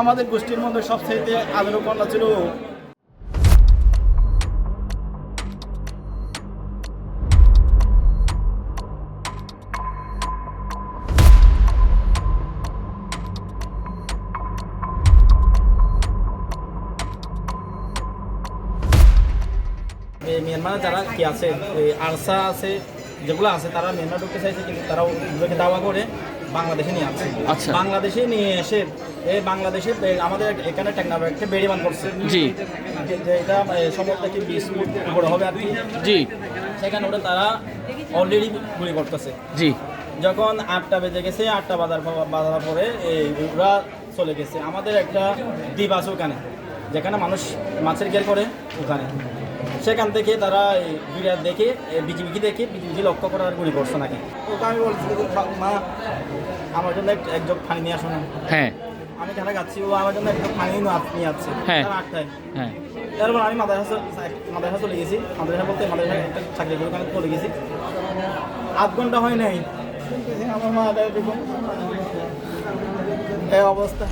আমাদের গোষ্ঠীর মধ্যে সবচেয়ে আদর কন্যা ছিল এই মিয়ানমারে যারা কি আছে এই আরসা আছে যেগুলো আছে তারা মিয়ানমার ঢুকতে চাইছে কিন্তু তারা ওগুলোকে দাওয়া করে বাংলাদেশে নিয়ে আসছে আচ্ছা। বাংলাদেশে নিয়ে এসে এই বাংলাদেশে আমাদের এখানে টেকনাফে একটা বেড়িবান করছে। জি। এটা সময় থেকে বিশ ফুট উপরে হবে আর কি। জি। সেখানে ওরা তারা অলরেডি গুলি করতেছে। জি। যখন আটটা বেজে গেছে আটটা বাজার বাজার পরে এই ওরা চলে গেছে। আমাদের একটা দ্বীপ আছে ওখানে যেখানে মানুষ মাছের গের করে ওখানে। সেখান থেকে তারা এই বিরাট দেখে বিজিবিকি দেখে বিজিবিকি লক্ষ্য করে আর গুলি করছে নাকি। ওকে আমি বলছি মা আমার জন্য এক- এক জগ পানি নিয়ে আসো না। হ্যাঁ। আমি খেলা খাচ্ছি ও আমার জন্য একটা পানি নিয়ে আসছে। হ্যাঁ। আটটায় হ্যাঁ। তারপর আমি মাদ্রাসা মাদ্রাসা চলে গেছি। মাদ্রাসা বলতে মাদ্রাসা একটা চাকরি করে আমি চলে গেছি। আধ ঘণ্টা হয় নাই। আমার মা দেখুন এই অবস্থা।